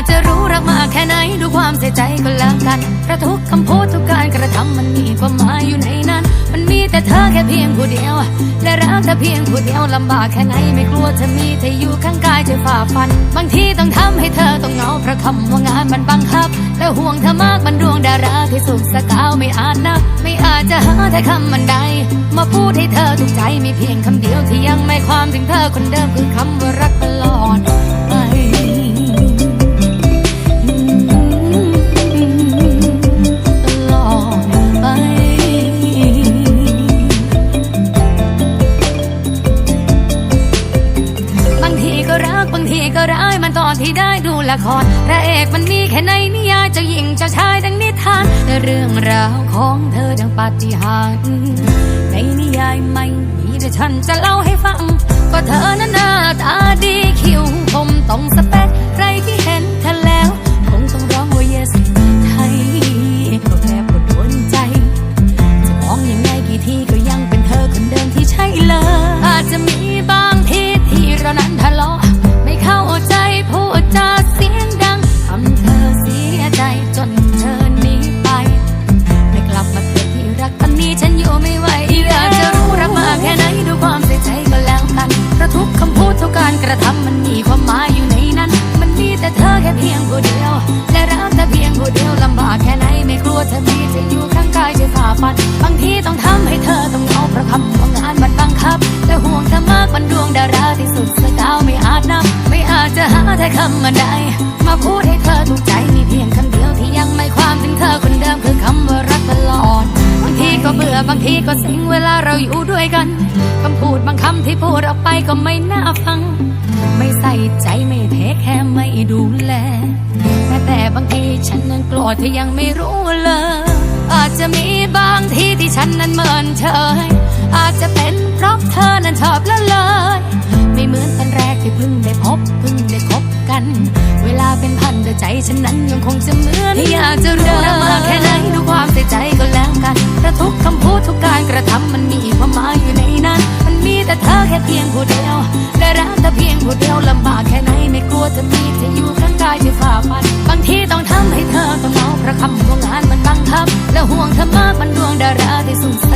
ากจะรู้รักมากแค่ไหนดูความเสียใจก็แล้วกันเพราะทุกคำพูดทุกการกระทำมันมีความหมายอยู่ในนั้น มันมีแต่เธอแค่เพียงผู้เดียว และรักเธอเพียงผู้เดียวลำบากแค่ไหนไม่กลัวเธอมีเธออยู่ข้างกายจะฝ่าฟัน บางทีต้องทำให้เธอต้องเหงาเพราะคำว่างานมันบังคับ และห่วงเธอมากมันดวงดาราที่สุขสกาวไม่อาจนับไม่อาจจะหาแต่คำมันใดมาพูดให้เธอถูกใจมีเพียงคำเดียวที่ยังไม่ความถึงเธอคนเดิมคือคำว่ารักตลอด ดูละครพระเอกมันมีแค่ในนิยายเจ้าหญิงเจ้าชายดังนิทานแต่เรื่องราวของเธอดังปาฏิหาริย์ในนิยายไม่มีแต่ฉันจะเล่าให้ฟัง ก็เธอนั้นหน้าตาดีคิ้วผมตรงสเป ระทำมันมีความหมายอยู่ในนั้น มันมีแต่เธอแค่เพียงผู้เดียว และรักเธอเพียงผู้เดียวลำบากแค่ไหนไม่กลัวเธอมีจะอยู่ข้างกายจะฝ่าฟันบางทีต้องทำให้เธอต้องเหงาเพระคำว่างานมันบังคับและห่วงเธอมากมันดวงดาราที่สุดสกาวไม่อาจนับ ไม่อาจจะหาแต่คำมันใดมาพูดให้เธอถูกใจมีเพียงคำเดียวที่ยังไม่ความถึงเธอคนเดิมคือคำว่ารักตลอด ก็เบื่อบางทีก็เซ็งเวลาเราอยู่ด้วยกันคำพูดบางคำที่พูดออกไปก็ไม่น่าฟัง ไม่ใส่ใจไม่เทคแค่ไม่ดูแลแม้แต่บางทีฉันนั้นโกรธที่ยังไม่รู้เลย อาจจะมีบางทีที่ฉันนั้นเมินเฉยอาจจะเป็นเพราะเธอนั้นชอบละเลย ไม่เหมือนตอนแรกที่เพิ่งได้พบเพิ่งได้คบกัน ใจฉันนั้นยังคงจะเหมือนอยากจะรู้มากแค่ไหนดูความเสียใจก็แล้วกันเพราะทุกคำพูดทุกการกระทำมันมีความหมายอยู่ในนั้น มันมีแต่เธอแค่เพียงผู้เดียวและรักเธอเพียงผู้เดียวลำบากแค่ไหนไม่กลัวจะมีเธออยู่ข้างกายจะฝ่าฟันบางทีต้องทำให้เธอต้องเหงาเพราะคำว่างานมันบังคับ และห่วงเธอมากมันดวงดาราที่สุด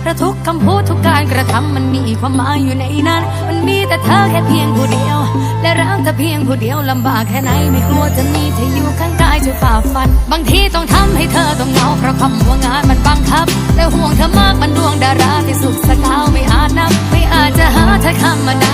เพราะทุกคำพูดทุกการกระทำมันมีความหมายอยู่ในนั้น มันมีแต่เธอแค่เพียงผู้เดียว และรักเธอเพียงผู้เดียวลำบากแค่ไหนไม่กลัวจะมีเธออยู่ข้างกายจะฝ่าฟัน บางทีต้องทำให้เธอต้องเหงาเพราะคำว่างานมันบังคับ และห่วงเธอมากมันดวงดาราที่สุดสกาวไม่อาจนับ ไม่อาจจะหาเธอคำมาใด